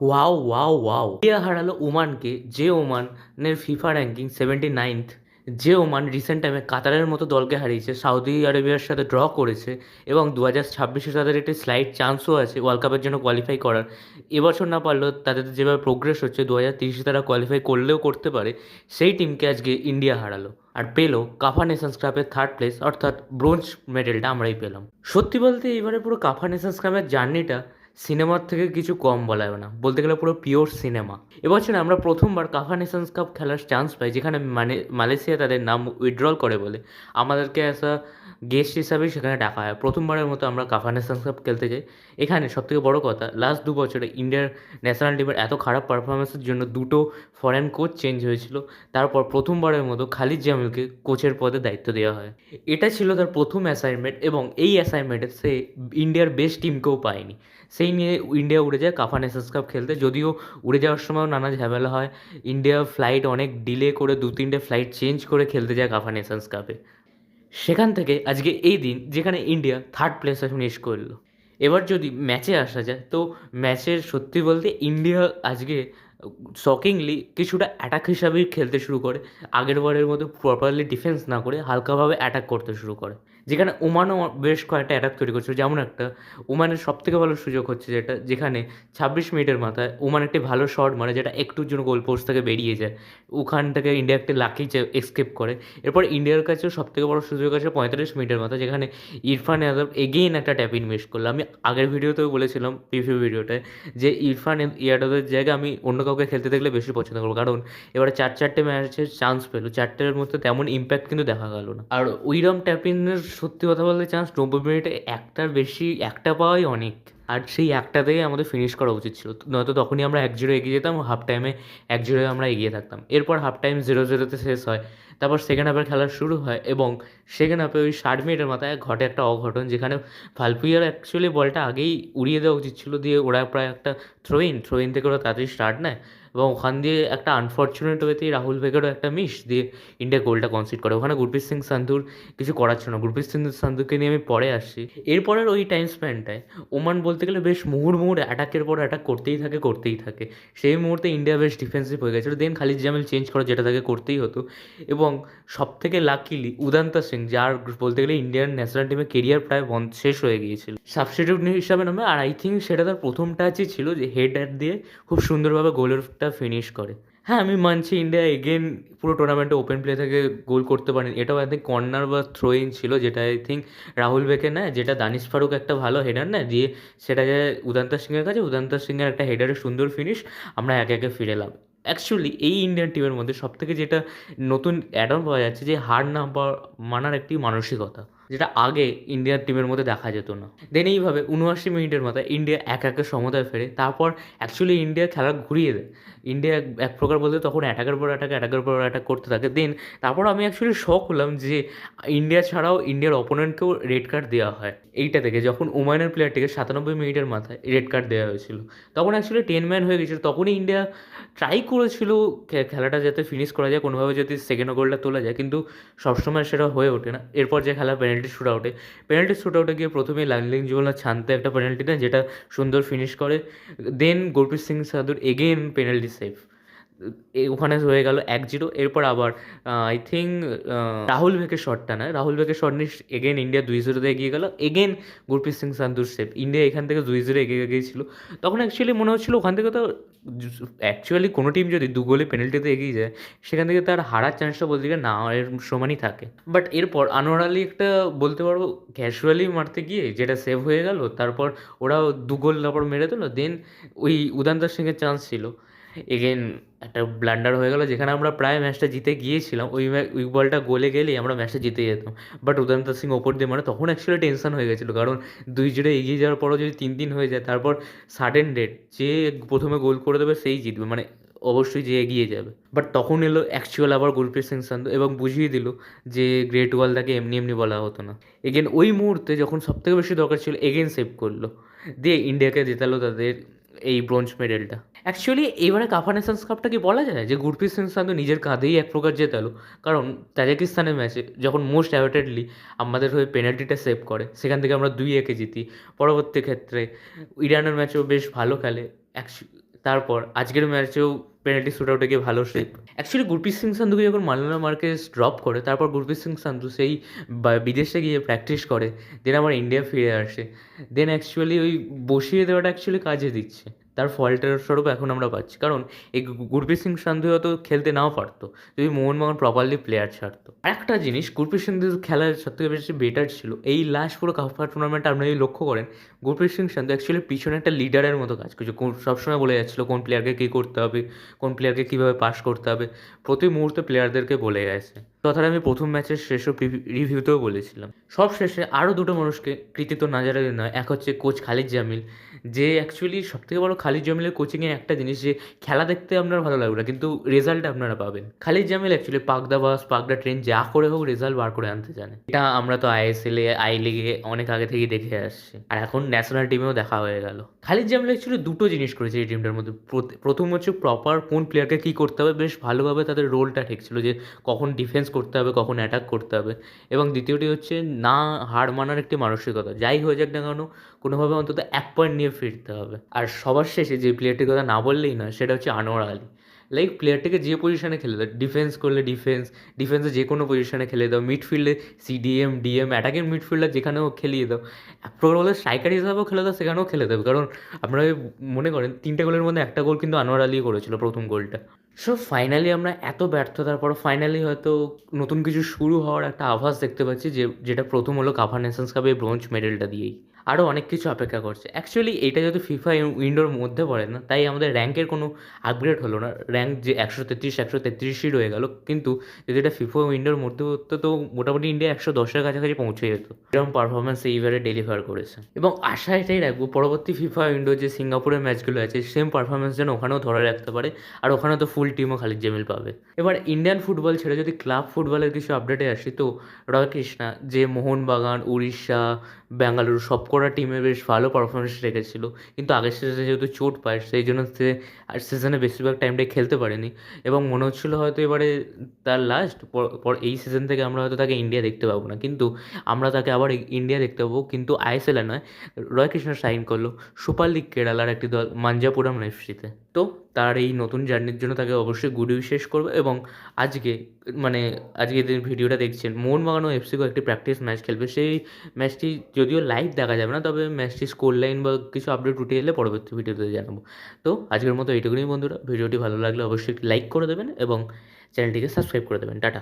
Wow wow wow India হারালো ওমানকে, যে ওমানের ফিফা র্যাঙ্কিং সেভেন্টি নাইনথ যে ওমান রিসেন্ট টাইমে কাতারের মতো দলকে হারিয়েছে সৌদি আরবিয়ার সাথে ড্র করেছে এবং দু হাজার ছাব্বিশে তাদের একটি স্লাইড চান্সও আছে ওয়ার্ল্ড কাপের জন্য কোয়ালিফাই করার। এবছর না পারলেও তাদের যেভাবে প্রোগ্রেস হচ্ছে দু হাজার তিরিশে তারা কোয়ালিফাই করলেও করতে পারে, সেই টিমকে আজকে ইন্ডিয়া হারালো। আর পেল কাফা নেশনস কাপের থার্ড প্লেস অর্থাৎ ব্রোঞ্জ মেডেলটা আমরাই পেলাম। সত্যি বলতে এবারে পুরো কাফা নেশনস কাপের জার্নিটা সিনেমার থেকে কিছু কম বলা যাবে না। বলতে গেলে পুরো পিওর সিনেমা এবছর আমরা প্রথমবার কাফা নেশনস কাপ খেলার চান্স পাই, যেখানে মানে মালয়েশিয়া তাদের নাম উইথড্রল করে বলে। আমাদেরকে আ গেস্ট হিসাবেই সেখানে ডাকা হয়। প্রথমবারের মতো আমরা কাফা নেশনস কাপ খেলতে যাই। এখানে সবথেকে বড় কথা লাস্ট দু বছরে ইন্ডিয়ার ন্যাশনাল টিমের এত খারাপ পারফরমেন্সের জন্য দুটো ফরেন কোচ চেঞ্জ হয়েছিল। তারপর প্রথমবারের মতো খালিদ জামিলকে কোচের পদে দায়িত্ব দেওয়া হয়। এটা ছিল তার প্রথম অ্যাসাইনমেন্ট এবং এই অ্যাসাইনমেন্টে সে ইন্ডিয়ার বেস্ট টিমকেও পায়নি। সেই নিয়ে ইন্ডিয়া উড়ে যায় কাফা নেশনস কাপ খেলতে। যদিও উড়ে যাওয়ার সময়ও নানা ঝামেলা হয়। ইন্ডিয়া ফ্লাইট অনেক ডিলে করে দু, তিনটে ফ্লাইট চেঞ্জ করে খেলতে যায় কাফা নেশনস কাপে সেখান থেকে আজকে এই দিন, যেখানে ইন্ডিয়া থার্ড প্লেসে ফিনিশ করল। এবার যদি ম্যাচে আসা যায়, তো ম্যাচের সত্যি বলতে ইন্ডিয়া আজকে শকিংলি কিছুটা অ্যাটাক হিসাবেই খেলতে শুরু করে। আগের বারের মতো প্রপারলি ডিফেন্স না করে, হালকাভাবে অ্যাটাক করতে শুরু করে। যেখানে ওমানও বেশ কয়েকটা অ্যাটাক তৈরি করছিল। যেমন একটা, ওমানের সব থেকে ভালো সুযোগ হচ্ছে যেটা, যেখানে ছাব্বিশ মিনিটের মাথায় ওমান একটি ভালো শট মারে যেটা একটুর জন্য গোল পোস্ট থেকে বেরিয়ে যায়। ওখান থেকে ইন্ডিয়া একটি লাকি এসকেপ করে। এরপর ইন্ডিয়ার কাছেও সব থেকে বড় সুযোগ আছে পঁয়তাল্লিশ মিনিটের মাথায়, যেখানে ইরফান যাদব এগেইন একটা ট্যাপিন মিস করল। আমি আগের ভিডিওতেও বলেছিলাম প্রিভিউ ভিডিওটায় যে ইরফান ইয়াদবের জায়গায় আমি অন্য কাউকে খেলতে দেখলে বেশি পছন্দ করব। কারণ এবারে চার চারটে ম্যাচের চান্স পেল। চারটের মধ্যে তেমন ইম্প্যাক্ট কিন্তু দেখা গেল না। আর উইরাম ট্যাপিনের সত্যি কথা বলতে চান্স নব্বই মিনিটে একটার বেশি, একটা পাওয়াই অনেক। আর সেই একটাতেই আমাদের ফিনিশ করা উচিত ছিল। নয়তো তখনই আমরা এক জিরো এগিয়ে যেতাম হাফ টাইমে এক জিরো আমরা এগিয়ে থাকতাম। এরপর হাফ টাইম জিরো জিরোতে শেষ হয়। তারপর সেকেন্ড হাফের খেলা শুরু হয় এবং সেকেন্ড হাফে ওই ষাট মিনিটের মাথায় ঘটে একটা অঘটন যেখানে ফালপুইয়ার অ্যাকচুয়ালি বলটা আগেই উড়িয়ে দেওয়া উচিত ছিল। দিয়ে ওরা প্রায় একটা থ্রোইন থ্রোইন থেকে ওরা তাড়াতাড়ি স্টার্ট নেয়। এবং ওখান দিয়ে একটা আনফর্চুনেট ওয়েতেই রাহুল ভেগেরও একটা মিস দিয়ে ইন্ডিয়া গোলটা কনসিড করে। ওখানে গুরপ্রীত সিং সান্ধুর কিছু করার ছিল না। গুরপ্রীত সিং সান্ধুকে নিয়ে আমি পরে আসছি। এরপরের ওই টাইম স্প্যানটায় ওমান বলতে গেলে বেশ মুহুর মুহুর অ্যাটাকের পর অ্যাটাক করতেই থাকে করতেই থাকে। সেই মুহূর্তে ইন্ডিয়া বেশ ডিফেন্সিভ হয়ে গেছিল। দেন খালিদ জামিল চেঞ্জ করে যেটা তাকে করতেই হতো। এবং সব থেকে লাকিলি উদান্তা সিং, যার বলতে গেলে ইন্ডিয়ান ন্যাশনাল টিমের কেরিয়ার প্রায় বন্ধ শেষ হয়ে গিয়েছিল। সাবস্টিটিউট হিসাবে নামে, আর আই থিঙ্ক সেটা তার প্রথম টাচই ছিল যে হেড অ্যাট দিয়ে খুব সুন্দরভাবে গোলেরটা ফিনিশ করে। হ্যাঁ আমি মানছি ইন্ডিয়া এগেন পুরো টুর্নামেন্টে ওপেন প্লে থেকে গোল করতে পারেন। এটাও আই থিঙ্ক কর্নার বা থ্রোইং ছিল, যেটা আই থিঙ্ক রাহুল বেকে নেয়, যেটা দানিশ ফারুক একটা ভালো হেডার নেয়, দিয়ে সেটা যায় উদান্তা সিংয়ের কাছে, উদান্তা সিংয়ের একটা হেডারের সুন্দর ফিনিশ আমরা একে একে ফিরে এলাম। অ্যাকচুয়ালি এই ইন্ডিয়ান টিমের মধ্যে সবথেকে যেটা নতুন অ্যাড অন পাওয়া যাচ্ছে, যে হার না মানার একটি মানসিকতা। যেটা আগে ইন্ডিয়ার টিমের মধ্যে দেখা যেত না। দেন এইভাবে উনআশি মিনিটের মাথায় ইন্ডিয়া এক একে সমতায় ফেরে। তারপর অ্যাকচুয়ালি ইন্ডিয়া খেলা ঘুরিয়ে দেয়। ইন্ডিয়া এক- প্রকার বলতে তখন অ্যাটাকের পর অ্যাটাক অ্যাটাকের পর অ্যাটাক করতে থাকে। দেন তারপর আমি অ্যাকচুয়ালি শখ হলাম যে ইন্ডিয়া ছাড়াও ইন্ডিয়ার অপোনেন্টকেও রেড কার্ড দেওয়া হয়। এইটা থেকে যখন ওমানের প্লেয়ারটিকে সাতানব্বই মিনিটের মাথায় রেড কার্ড দেওয়া হয়েছিল, তখন অ্যাকচুয়ালি টেন ম্যান হয়ে গেছিল। তখনই ইন্ডিয়া ট্রাই করেছিল খেলাটা যাতে ফিনিশ করা যায়। কোনোভাবে যদি সেকেন্ড গোলটা তোলা যায়। কিন্তু সবসময় সেটা হয়ে ওঠে না। এরপর যে খেলা পেনাল্টি শ্যুট আউটে পেনাল্টি শ্যুট আউটে গিয়ে প্রথমে লালিং জুবলার ছানতে একটা পেনাল্টি নেয় যেটা সুন্দর ফিনিশ করে। দেন গুরপ্রীত সিং সাধুর এগেন পেনাল্টি সেভ ওখানে হয়ে গেল এক জিরো। এরপর আবার আই থিঙ্ক রাহুল ভেকের শটটা নয় রাহুল ভেকের শট নিয়ে এগেন ইন্ডিয়া দুই জিরোতে এগিয়ে গেল। এগেন গুরপ্রীত সিং সান্ধুর সেভ ইন্ডিয়া এখান থেকে দুই জিরো এগিয়ে গিয়েছিল। তখন অ্যাকচুয়ালি মনে হচ্ছিল ওখান থেকে তো অ্যাকচুয়ালি কোনো টিম যদি দু গোলে পেনাল্টিতে এগিয়ে যায়, সেখান থেকে তার হারার চান্সটা বলতে গেলে না, এর সমানই থাকে। বাট এরপর আনোয়ার আলী একটা বলতে পারব ক্যাজুয়ালি মারতে গিয়ে যেটা সেভ হয়ে গেল, তারপর ওরাও দু গোল তারপর মেরে দিল। দেন ওই উদান্ত সিংয়ের চান্স ছিল। এগেন একটা ব্লান্ডার হয়ে গেল, যেখানে আমরা প্রায় ম্যাচটা জিতে গিয়েছিলাম। ওই ওই বলটা গোলে গেলেই আমরা ম্যাচটা জিতে যেতাম। বাট উদান্ত সিং ওপর দিয়ে মানে তখন অ্যাকচুয়ালি টেনশন হয়ে গেছিল। কারণ দুই জিরো এগিয়ে যাওয়ার পরও যদি তিন তিন হয়ে যায়, তারপর সাডেন ডেট যে প্রথমে গোল করে দেবে, সেই জিতবে। মানে অবশ্যই যে এগিয়ে যাবে। বাট তখন এলো অ্যাকচুয়াল আবার গুরপ্রীত সিং সান্ধু এবং বুঝিয়ে দিল যে গ্রেট ওয়াল তাকে এমনি এমনি বলা হতো না। এগেন ওই মুহূর্তে যখন সবথেকে বেশি দরকার ছিল এগেন সেভ করল। দিয়ে ইন্ডিয়াকে জেতালো তাদের এই ব্রোঞ্জ মেডেলটা। অ্যাকচুয়ালি এবারে কাফা নেশনস কাপটা কি বলা যায়? যে গুরপ্রীত সিং সান্ধু নিজের কাঁধেই এক প্রকার জেতালো কারণ তাজাকিস্তানের ম্যাচে যখন মোস্ট অ্যাভেটেডলি আমাদের হয়ে পেনাল্টিটা সেভ করে, সেখান থেকে আমরা দুই একে জিতি। পরবর্তী ক্ষেত্রে ইরানের ম্যাচেও বেশ ভালো খেলে। তারপর আজকের ম্যাচেও পেনাল্টি শুট আউটে গিয়ে ভালো শেপ অ্যাকচুয়ালি গুরপ্রীত সিং সান্ধুকে যখন মালানা মার্কেস ড্রপ করে, তারপর গুরপ্রীত সিং সান্ধু সেই বিদেশে গিয়ে প্র্যাকটিস করে দেন আবার ইন্ডিয়া ফিরে আসে। দেন অ্যাকচুয়ালি ওই বসিয়ে দেওয়াটা অ্যাকচুয়ালি কাজে দিচ্ছে। তার ফল্টের স্বরূপ এখন আমরা পাচ্ছি। কারণ এই গুরপ্রীত সিং সান্ধু হয়তো খেলতে নাও পারতো, যদি মোহনবাগান প্রপারলি প্লেয়ার ছাড়তো। একটা জিনিস, গুরপ্রীত সান্ধুর খেলার সব থেকে বেশি বেটার ছিল, এই লাস্ট পুরো কাফা টুর্নামেন্ট আপনি যদি লক্ষ্য করেন, গুরপ্রীত সিং সান্ধু অ্যাকচুয়ালি পিছনে একটা লিডারের মতো কাজ করছে সবসময় বলে যাচ্ছিল কোন প্লেয়ারকে কী করতে হবে, কোন প্লেয়ারকে কীভাবে পাস করতে হবে, প্রতি মুহূর্তে প্লেয়ারদেরকে বলে গেছে। কথাটা আমি প্রথম ম্যাচের শেষ রিভিউতেও বলেছিলাম। সব শেষে আরও দুটো মানুষকে কৃতিত্ব না জানালে নয়, এক হচ্ছে কোচ খালিদ জামিল, যে অ্যাকচুয়ালি সবথেকে বড় খালিদ জামিলের কোচিংয়ে একটা জিনিস যে খেলা দেখতে আপনার ভালো লাগবে না, কিন্তু রেজাল্ট আপনারা পাবেন। খালিদ জামিল অ্যাকচুয়ালি পাকদা বাস পাকদা ট্রেন, যা করে হোক রেজাল্ট বার করে আনতে জানে। এটা আমরা তো আইএসএল এ আই লিগে অনেক আগে থেকেই দেখে আসছি। আর এখন ন্যাশনাল টিমেও দেখা হয়ে গেল। খালিদ জামিল অ্যাকচুয়ালি দুটো জিনিস করেছে এই টিমটার মধ্যে। প্রথম হচ্ছে প্রপার কোন প্লেয়ারকে কী করতে হবে, বেশ ভালোভাবে তাদের রোলটা ঠিক ছিল যে কখন ডিফেন্স করতে হবে, কখন অ্যাটাক করতে হবে। এবং দ্বিতীয়টি হচ্ছে না হার মানার একটি মানসিকতা। যাই হয়ে যাক না কেন, কোনোভাবে অন্তত এক পয়েন্ট নিয়ে ফিরতে হবে। আর সবার শেষে যে প্লেয়ারটির কথা না বললেই না সেটা হচ্ছে আনোয়ার আলী। লাইক প্লেয়ারটিকে যে পজিশনে খেলে দাও ডিফেন্স করলে ডিফেন্স ডিফেন্সে যে কোনো পজিশনে খেলে দাও মিডফিল্ডে সিডিএম ডিএম অ্যাটাকের মিডফিল্ডার যেখানেও খেলিয়ে দাও। প্রবলেম স্ট্রাইকার হিসাবেও খেলে দাও, সেখানেও খেলে দেবে। কারণ আপনারা মনে করেন, তিনটে গোলের মধ্যে একটা গোল কিন্তু আনোয়ার আলী করেছিল প্রথম গোলটা সো ফাইনালি আমরা এত ব্যর্থতার পর ফাইনালি হয়তো নতুন কিছু শুরু হওয়ার একটা আভাস দেখতে পাচ্ছি যে, যেটা প্রথম হলো কাফা নেশনস কাপে ব্রোঞ্জ মেডেলটা দিয়েই। আরও অনেক কিছু অপেক্ষা করছে। অ্যাকচুয়ালি এটা যেহেতু ফিফা উইন্ডোর মধ্যে পড়ে না, তাই আমাদের র্যাঙ্কের কোনো আপগ্রেড হলো না। র্যাঙ্ক যে একশো তেত্রিশ, একশো তেত্রিশই রয়ে গেল। কিন্তু যদি এটা ফিফা উইন্ডোর মধ্যে হতো, তো মোটামুটি ইন্ডিয়া একশো দশের কাছাকাছি পৌঁছে যেত। এরকম পারফরমেন্স এইবারে ডেলিভার করেছে। এবং আশা এটাই রাখব, পরবর্তী ফিফা উইন্ডো যে সিঙ্গাপুরের ম্যাচগুলো আছে সেম পারফরমেন্স যেন ওখানেও ধরে রাখতে পারে। আর ওখানে তো ফুল টিমও খালিদ জামিল পাবে। এবার ইন্ডিয়ান ফুটবল ছেড়ে যদি ক্লাব ফুটবলের কিছু আপডেটে আসি, তো রয় কৃষ্ণা যে মোহনবাগান, উড়িষ্যা, বেঙ্গালুরু, সবকটা টিমে বেশ ভালো পারফরমেন্স রেখেছিল। কিন্তু আগের সিজনে যেহেতু চোট পায়, সেই জন্য সে আর সিজনে বেশিরভাগ টাইমটাই খেলতে পারেনি। এবং মনে হচ্ছিল হয়তো এবারে তার লাস্ট পর এই সিজন থেকে আমরা হয়তো তাকে ইন্ডিয়া দেখতে পাবো না। কিন্তু আমরা তাকে আবার ইন্ডিয়া দেখতে পাবো, কিন্তু আইএসএলে নয়, রয় কৃষ্ণ সাইন করল। সুপার লিগ কেরালার একটি দল মাঞ্জাপুরম এফসিতে তো তার এই নতুন জার্নির জন্য তাকে অবশ্যই গুড উইশেস করব এবং আজকে মানে আজকে যে ভিডিওটা দেখছেন মোহনবাগান ও এফসিকো একটি প্র্যাকটিস ম্যাচ খেলবে। সেই ম্যাচটি যদিও লাইভ দেখা যাবে না, তবে ম্যাচটি স্কোর লাইন বা কিছু আপডেট উঠে এলে পরবর্তী ভিডিওতে জানাব। তো আজকের মতো এইটুকুনি বন্ধুরা ভিডিওটি ভালো লাগলে অবশ্যই একটি লাইক করে দেবেন এবং চ্যানেলটিকে সাবস্ক্রাইব করে দেবেন। টাটা।